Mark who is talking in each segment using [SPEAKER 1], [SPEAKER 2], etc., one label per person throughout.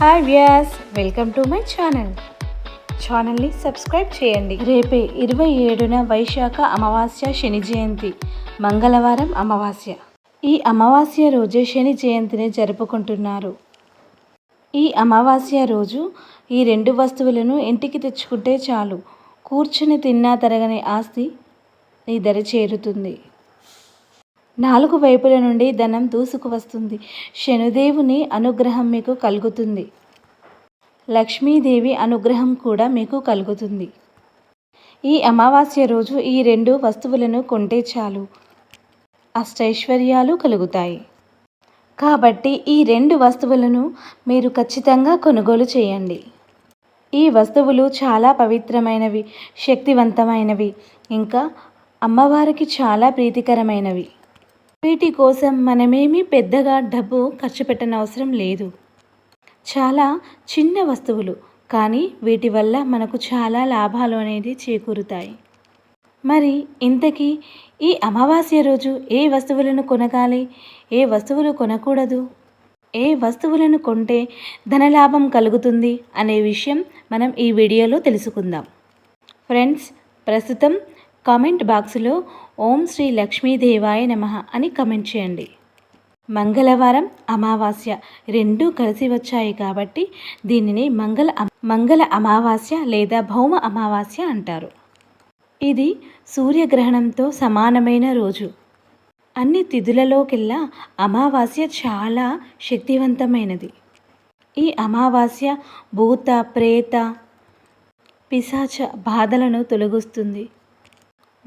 [SPEAKER 1] Hi Vyas welcome to my channel ఛానల్ని subscribe చేయండి. రేపే ఇరవై ఏడున వైశాఖ అమావాస్య శని జయంతి. మంగళవారం అమావాస్య. ఈ అమావాస్య రోజే శని జయంతిని జరుపుకుంటున్నారు. ఈ అమావాస్య రోజు ఈ రెండు వస్తువులను ఇంటికి తెచ్చుకుంటే చాలు. కూర్చుని తిన్నా తరగని ఆస్తి నీ దరి చేరుతుంది. నాలుగు వైపుల నుండి ధనం దూసుకు వస్తుంది. అనుగ్రహం మీకు కలుగుతుంది. లక్ష్మీదేవి అనుగ్రహం కూడా మీకు కలుగుతుంది. ఈ అమావాస్య రోజు ఈ రెండు వస్తువులను కొంటే చాలు. అష్టైశ్వర్యాలు కలుగుతాయి. కాబట్టి ఈ రెండు వస్తువులను మీరు ఖచ్చితంగా కొనుగోలు చేయండి. ఈ వస్తువులు చాలా పవిత్రమైనవి శక్తివంతమైనవి ఇంకా అమ్మవారికి చాలా ప్రీతికరమైనవి. వీటి కోసం మనమేమీ పెద్దగా డబ్బు ఖర్చు పెట్టనవసరం లేదు. చాలా చిన్న వస్తువులు కానీ వీటి వల్ల మనకు చాలా లాభాలు అనేది చేకూరుతాయి. మరి ఇంతకీ ఈ అమావాస్య రోజు ఏ వస్తువులను కొనగాలి? ఏ వస్తువులు కొనకూడదు? ఏ వస్తువులను కొంటే ధనలాభం కలుగుతుంది? అనే విషయం మనం ఈ వీడియోలో తెలుసుకుందాం. ఫ్రెండ్స్ ప్రస్తుతం కామెంట్ బాక్స్లో ఓం శ్రీ లక్ష్మీదేవాయ నమ అని కమెంట్ చేయండి. మంగళవారం అమావాస్య రెండూ కలిసి వచ్చాయి కాబట్టి దీనిని మంగళ మంగళ అమావాస్య లేదా భౌమ అమావాస్య అంటారు. ఇది సూర్యగ్రహణంతో సమానమైన రోజు. అన్ని తిథులలోకెల్లా అమావాస్య చాలా శక్తివంతమైనది. ఈ అమావాస్య భూత ప్రేత పిశాచ బాధలను తొలగిస్తుంది.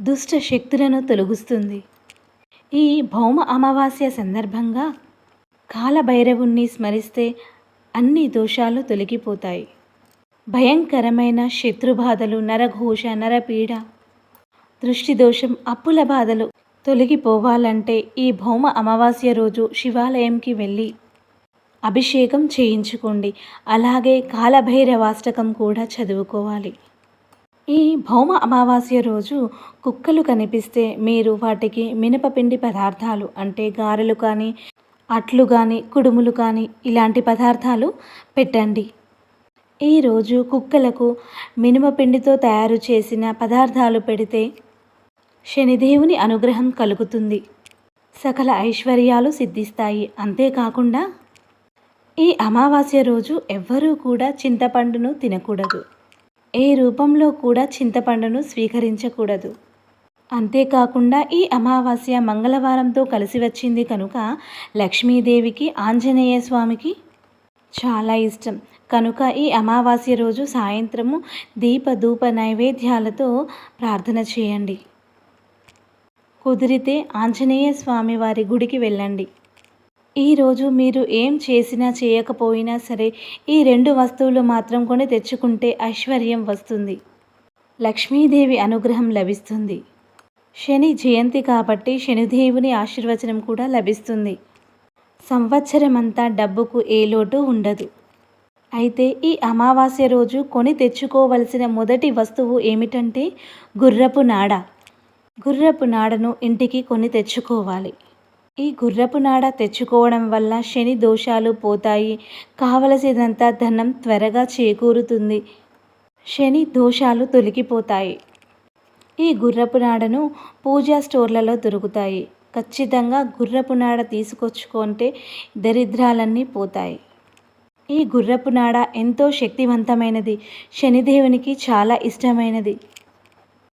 [SPEAKER 1] దుష్ట శక్తులను తొలగిస్తుంది. ఈ భౌమ అమావాస్య సందర్భంగా కాలభైరవుణ్ణి స్మరిస్తే అన్ని దోషాలు తొలగిపోతాయి. భయంకరమైన శత్రుబాధలు నరఘోష నరపీడ దృష్టి దోషం అప్పుల బాధలు తొలగిపోవాలంటే ఈ భౌమ అమావాస్య రోజు శివాలయంకి వెళ్ళి అభిషేకం చేయించుకోండి. అలాగే కాలభైరవాష్టకం కూడా చదువుకోవాలి. ఈ భౌమ అమావాస్య రోజు కుక్కలు కనిపిస్తే మీరు వాటికి మినపపిండి పదార్థాలు అంటే గారెలు కానీ అట్లు కానీ కుడుములు కానీ ఇలాంటి పదార్థాలు పెట్టండి. ఈరోజు కుక్కలకు మినపపిండితో తయారు చేసిన పదార్థాలు పెడితే శనిదేవుని అనుగ్రహం కలుగుతుంది. సకల ఐశ్వర్యాలు సిద్ధిస్తాయి. అంతేకాకుండా ఈ అమావాస్య రోజు ఎవ్వరూ కూడా చింతపండును తినకూడదు. ఏ రూపంలో కూడా చింతపండును స్వీకరించకూడదు. అంతేకాకుండా ఈ అమావాస్య మంగళవారంతో కలిసి వచ్చింది కనుక లక్ష్మీదేవికి ఆంజనేయ స్వామికి చాలా ఇష్టం. కనుక ఈ అమావాస్య రోజు సాయంత్రము దీప ధూప నైవేద్యాలతో ప్రార్థన చేయండి. కుదిరితే ఆంజనేయ స్వామి వారి గుడికి వెళ్ళండి. ఈరోజు మీరు ఏం చేసినా చేయకపోయినా సరే ఈ రెండు వస్తువులు మాత్రం కొని తెచ్చుకుంటే ఐశ్వర్యం వస్తుంది. లక్ష్మీదేవి అనుగ్రహం లభిస్తుంది. శని జయంతి కాబట్టి శనిదేవుని ఆశీర్వచనం కూడా లభిస్తుంది. సంవత్సరమంతా డబ్బుకు ఏ లోటు ఉండదు. అయితే ఈ అమావాస్య రోజు కొని తెచ్చుకోవలసిన మొదటి వస్తువు ఏమిటంటే గుర్రపు నాడ. గుర్రపు నాడను ఇంటికి కొని తెచ్చుకోవాలి. ఈ గుర్రపు నాడ తెచ్చుకోవడం వల్ల శని దోషాలు పోతాయి. కావలసినంత ధనం త్వరగా చేకూరుతుంది. శని దోషాలు తొలగిపోతాయి. ఈ గుర్రపు నాడను పూజా స్టోర్లలో దొరుకుతాయి. ఖచ్చితంగా గుర్రపు నాడ తీసుకొచ్చుకుంటే దరిద్రాలన్నీ పోతాయి. ఈ గుర్రపు నాడ ఎంతో శక్తివంతమైనది. శనిదేవునికి చాలా ఇష్టమైనది.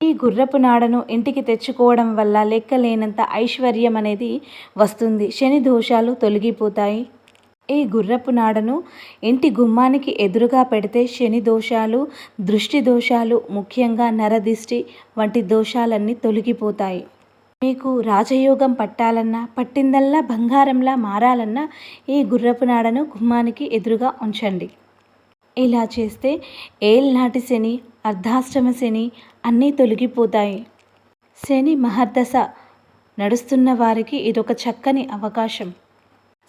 [SPEAKER 1] ఈ గుర్రపు నాడను ఇంటికి తెచ్చుకోవడం వల్ల లెక్కలేనంత ఐశ్వర్యం అనేది వస్తుంది. శని దోషాలు తొలగిపోతాయి. ఈ గుర్రపు నాడను ఇంటి గుమ్మానికి ఎదురుగా పెడితే శని దోషాలు దృష్టి దోషాలు ముఖ్యంగా నరదిష్టి వంటి దోషాలన్నీ తొలగిపోతాయి. మీకు రాజయోగం పట్టాలన్నా పట్టిందల్లా బంగారంలా మారాలన్నా ఈ గుర్రపు నాడను గుమ్మానికి ఎదురుగా ఉంచండి. ఇలా చేస్తే ఏల్నాటి శని అర్ధాష్టమ శని అన్నీ తొలగిపోతాయి. శని మహర్దశ నడుస్తున్న వారికి ఇదొక చక్కని అవకాశం.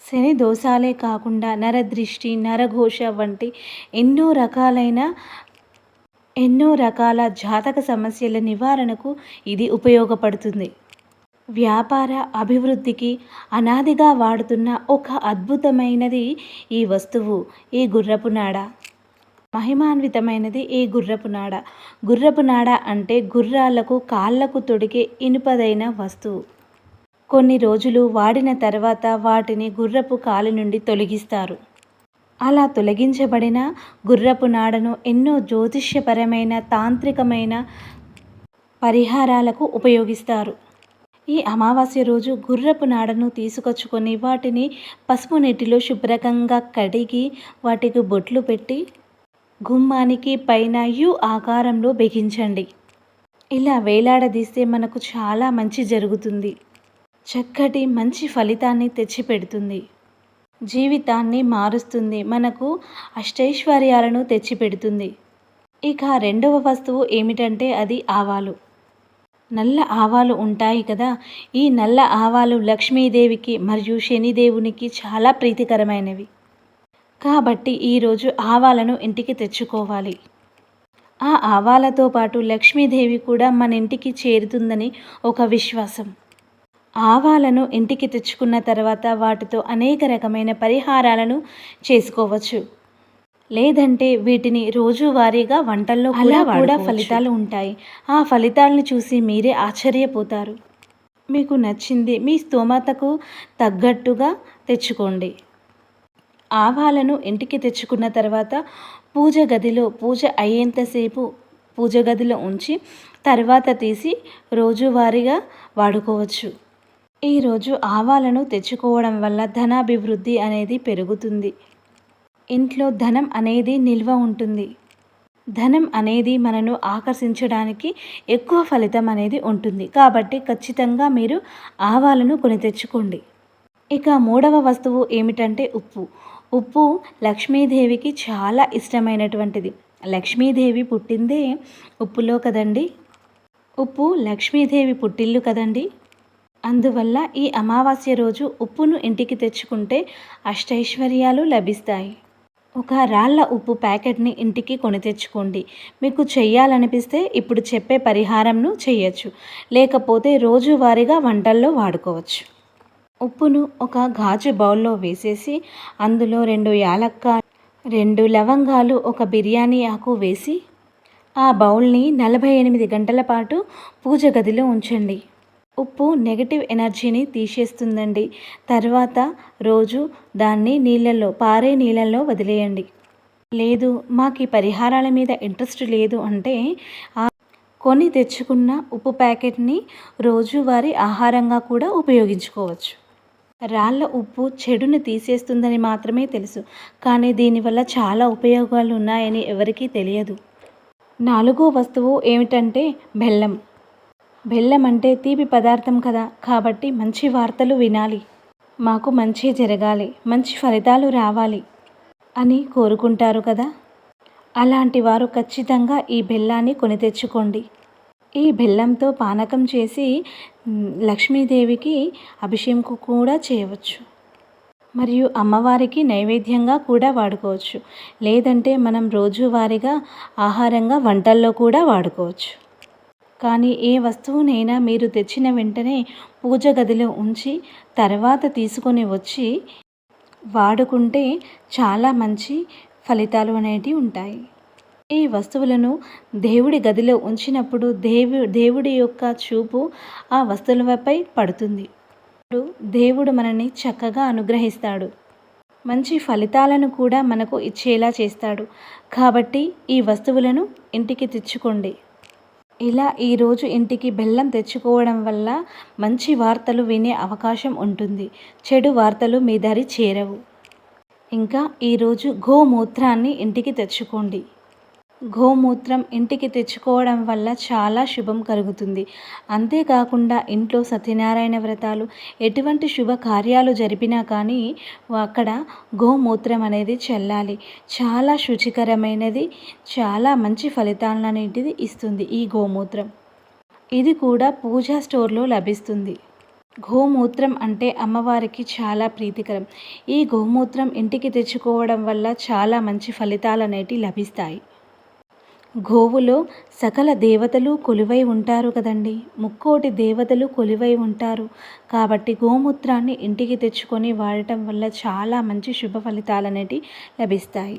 [SPEAKER 1] శని దోషాలే కాకుండా నరదృష్టి నరఘోష వంటి ఎన్నో రకాలైన ఎన్నో రకాల జాతక సమస్యల నివారణకు ఇది ఉపయోగపడుతుంది. వ్యాపార అభివృద్ధికి అనాదిగా వాడుతున్న ఒక అద్భుతమైనది ఈ వస్తువు ఈ గుర్రపు నాడ. మహిమాన్వితమైనది ఈ గుర్రపు నాడ. గుర్రపు నాడ అంటే గుర్రాలకు కాళ్ళకు తొడిగే ఇనుపదైన వస్తువు. కొన్ని రోజులు వాడిన తర్వాత వాటిని గుర్రపు కాలు నుండి తొలగిస్తారు. అలా తొలగించబడిన గుర్రపు నాడను ఎన్నో జ్యోతిష్యపరమైన తాంత్రికమైన పరిహారాలకు ఉపయోగిస్తారు. ఈ అమావాస్య రోజు గుర్రపు నాడను తీసుకొచ్చుకొని వాటిని పసుపు నీటిలో శుభ్రకంగా కడిగి వాటికి బొట్లు పెట్టి గుమ్మానికి పైన యు ఆకారంలో బిగించండి. ఇలా వేలాడదీస్తే మనకు చాలా మంచి జరుగుతుంది. చక్కటి మంచి ఫలితాన్ని తెచ్చిపెడుతుంది. జీవితాన్ని మారుస్తుంది. మనకు అష్టైశ్వర్యాలను తెచ్చిపెడుతుంది. ఇక రెండవ వస్తువు ఏమిటంటే అది ఆవాలు. నల్ల ఆవాలు ఉంటాయి కదా. ఈ నల్ల ఆవాలు లక్ష్మీదేవికి మరియు శనిదేవునికి చాలా ప్రీతికరమైనవి. కాబట్టి ఈరోజు ఆవాలను ఇంటికి తెచ్చుకోవాలి. ఆ ఆవాలతో పాటు లక్ష్మీదేవి కూడా మన ఇంటికి చేరుతుందని ఒక విశ్వాసం. ఆవాలను ఇంటికి తెచ్చుకున్న తర్వాత వాటితో అనేక రకమైన పరిహారాలను చేసుకోవచ్చు. లేదంటే వీటిని రోజువారీగా వంటల్లో అలా కూడా ఫలితాలు ఉంటాయి. ఆ ఫలితాలను చూసి మీరే ఆశ్చర్యపోతారు. మీకు నచ్చింది మీ స్తోమతకు తగ్గట్టుగా తెచ్చుకోండి. ఆవాలను ఇంటికి తెచ్చుకున్న తర్వాత పూజ గదిలో పూజ అయ్యేంతసేపు పూజ గదిలో ఉంచి తర్వాత తీసి రోజువారీగా వాడుకోవచ్చు. ఈరోజు ఆవాలను తెచ్చుకోవడం వల్ల ధనాభివృద్ధి అనేది పెరుగుతుంది. ఇంట్లో ధనం అనేది నిల్వ ఉంటుంది. ధనం అనేది మనను ఆకర్షించడానికి ఎక్కువ ఫలితం అనేది ఉంటుంది. కాబట్టి ఖచ్చితంగా మీరు ఆవాలను కొని తెచ్చుకోండి. ఇక మూడవ వస్తువు ఏమిటంటే ఉప్పు. ఉప్పు లక్ష్మీదేవికి చాలా ఇష్టమైనటువంటిది. లక్ష్మీదేవి పుట్టిందే ఉప్పులో కదండి? ఉప్పు లక్ష్మీదేవి పుట్టిల్లు కదండి? అందువల్ల ఈ అమావాస్య రోజు ఉప్పును ఇంటికి తెచ్చుకుంటే అష్టైశ్వర్యాలు లభిస్తాయి. ఒక రాళ్ళ ఉప్పు ప్యాకెట్ని ఇంటికి కొని తెచ్చుకోండి. మీకు చెయ్యాలనిపిస్తే ఇప్పుడు చెప్పే పరిహారంను చేయొచ్చు లేకపోతే రోజువారీగా వంటల్లో వాడుకోవచ్చు. ఉప్పును ఒక గాజు బౌల్లో వేసేసి అందులో రెండు యాలక్క రెండు లవంగాలు ఒక బిర్యానీ ఆకు వేసి ఆ బౌల్ని నలభై ఎనిమిది గంటల పాటు పూజ గదిలో ఉంచండి. ఉప్పు నెగటివ్ ఎనర్జీని తీసేస్తుందండి. తర్వాత రోజు దాన్ని నీళ్ళల్లో పారే నీళ్ళల్లో వదిలేయండి. లేదు మాకు ఈ పరిహారాల మీద ఇంట్రెస్ట్ లేదు అంటే కొని తెచ్చుకున్న ఉప్పు ప్యాకెట్ని రోజువారీ ఆహారంగా కూడా ఉపయోగించుకోవచ్చు. రాళ్ళ ఉప్పు చెడుని తీసేస్తుందని మాత్రమే తెలుసు. కానీ దీనివల్ల చాలా ఉపయోగాలు ఉన్నాయని ఎవరికీ తెలియదు. నాలుగో వస్తువు ఏమిటంటే బెల్లం. బెల్లం అంటే తీపి పదార్థం కదా. కాబట్టి మంచి వార్తలు వినాలి. మాకు మంచి జరగాలి. మంచి ఫలితాలు రావాలి అని కోరుకుంటారు కదా. అలాంటి వారు ఖచ్చితంగా ఈ బెల్లాన్ని కొని తెచ్చుకోండి. ఈ బెల్లంతో పానకం చేసి లక్ష్మీదేవికి అభిషేకం కూడా చేయవచ్చు. మరియు అమ్మవారికి నైవేద్యంగా కూడా వాడుకోవచ్చు. లేదంటే మనం రోజువారీగా ఆహారంగా వంటల్లో కూడా వాడుకోవచ్చు. కానీ ఏ వస్తువునైనా మీరు తెచ్చిన వెంటనే పూజ గదిలో ఉంచి తర్వాత తీసుకొని వచ్చి వాడుకుంటే చాలా మంచి ఫలితాలు అనేటివి ఉంటాయి. ఈ వస్తువులను దేవుడి గదిలో ఉంచినప్పుడు దేవు దేవుడి యొక్క చూపు ఆ వస్తువులపై పడుతుంది. దేవుడు మనని చక్కగా అనుగ్రహిస్తాడు. మంచి ఫలితాలను కూడా మనకు ఇచ్చేలా చేస్తాడు. కాబట్టి ఈ వస్తువులను ఇంటికి తెచ్చుకోండి. ఇలా ఈరోజు ఇంటికి బెల్లం తెచ్చుకోవడం వల్ల మంచి వార్తలు వినే అవకాశం ఉంటుంది. చెడు వార్తలు మీ దారి చేరవు. ఇంకా ఈరోజు గోమూత్రాన్ని ఇంటికి తెచ్చుకోండి. గోమూత్రం ఇంటికి తెచ్చుకోవడం వల్ల చాలా శుభం కలుగుతుంది. అంతేకాకుండా ఇంట్లో సత్యనారాయణ వ్రతాలు ఎటువంటి శుభ కార్యాలు జరిపినా కానీ అక్కడ గోమూత్రం అనేది చల్లాలి. చాలా శుచికరమైనది చాలా మంచి ఫలితాలనేటిది ఇస్తుంది ఈ గోమూత్రం. ఇది కూడా పూజా స్టోర్లో లభిస్తుంది. గోమూత్రం అంటే అమ్మవారికి చాలా ప్రీతికరం. ఈ గోమూత్రం ఇంటికి తెచ్చుకోవడం వల్ల చాలా మంచి ఫలితాలు అనేటివి లభిస్తాయి. గోవులో సకల దేవతలు కొలువై ఉంటారు కదండి. ముక్కోటి దేవతలు కొలువై ఉంటారు. కాబట్టి గోమూత్రాన్ని ఇంటికి తెచ్చుకొని వాడటం వల్ల చాలా మంచి శుభ ఫలితాలు అనేటివి లభిస్తాయి.